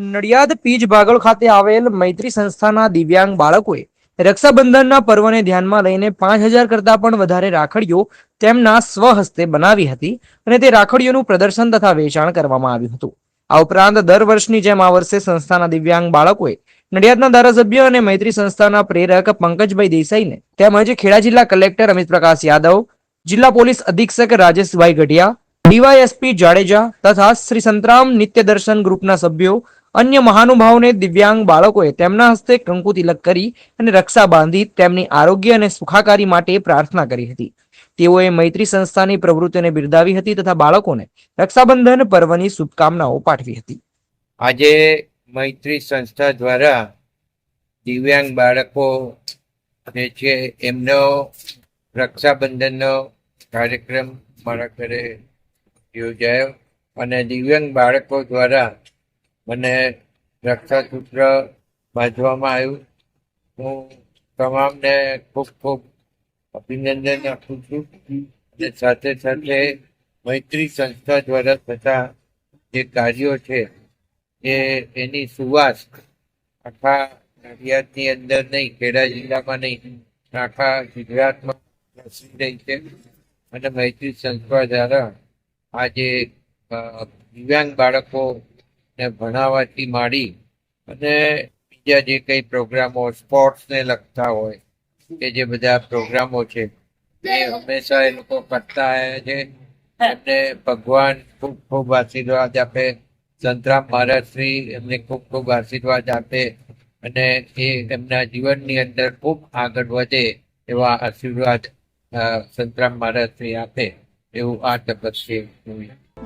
નડિયાદ પીજ બાગળ ખાતે આવેલ મૈત્રી સંસ્થાના દિવ્યાંગ બાળકોએ રક્ષાબંધનના પર્વને ધ્યાનમાં લઈને પાંચ હજાર કરતાં પણ વધારે રાખડીઓ તેમના સ્વહસ્તે બનાવી હતી અને તે રાખડીઓનું પ્રદર્શન તથા વેચાણ કરવામાં આવ્યું હતું. આ ઉપરાંત દર વર્ષની જેમ આ વર્ષે સંસ્થાના દિવ્યાંગ બાળકોએ નડિયાદના ધારાસભ્ય અને મૈત્રી સંસ્થાના પ્રેરક પંકજભાઈ દેસાઈને તેમજ ખેડા જિલ્લા કલેક્ટર અમિત પ્રકાશ યાદવ, જિલ્લા પોલીસ અધિક્ષક રાજેશભાઈ ગઢિયા, ડીવાયએસપી જાડેજા તથા શ્રી સંતરામ નિત્ય દર્શન ગ્રુપના સભ્યો અન્ય મહાનુભાવોને દિવ્યાંગ બાળકોએ તેમના હસ્તે કંકુ તિલક કરી અને રક્ષા બાંધી તેમની આરોગ્ય અને સુખાકારી માટે પ્રાર્થના કરી હતી. તેઓએ મૈત્રી સંસ્થાની પ્રવૃત્તિને બિરદાવી હતી તથા બાળકોને રક્ષાબંધન પર્વની શુભકામનાઓ પાઠવી હતી. આજે મૈત્રી સંસ્થા દ્વારા દિવ્યાંગ બાળકો જે છે એમનો રક્ષાબંધનનો કાર્યક્રમ મારા ઘરે યોજાયો અને દિવ્યાંગ બાળકો દ્વારા મને રક્ષાસૂત્ર બાંધવામાં આવ્યું. હું તમામને ખૂબ ખૂબ અભિનંદન આપું છું. અને સાથે સાથે મૈત્રી સંસ્થા દ્વારા થતા જે કાર્યો છે એ એની સુવાસ આખા નડિયાદની અંદર નહીં ખેડા જિલ્લામાં નહીં આખા ગુજરાતમાં પ્રસરી રહી છે. અને મૈત્રી સંસ્થા દ્વારા આ જે અ, બાળકોને ભણાવવાથી માંડી અને બીજા જે કંઈ પ્રોગ્રામો, સ્પોર્ટ્સને લગતા હોય કે જે બધા પ્રોગ્રામો છે, એ હંમેશા એ લોકો કરતા આવ્યા છે. એમને ભગવાન ખૂબ ખૂબ આશીર્વાદ આપે. સંતરામ મહારાજશ્રી એમને ખૂબ ખૂબ આશીર્વાદ આપે અને એ એમના જીવનની અંદર ખૂબ આગળ વધે એવા આશીર્વાદ સંતરામ મહારાજશ્રી આપે. એવું આ તબક્કે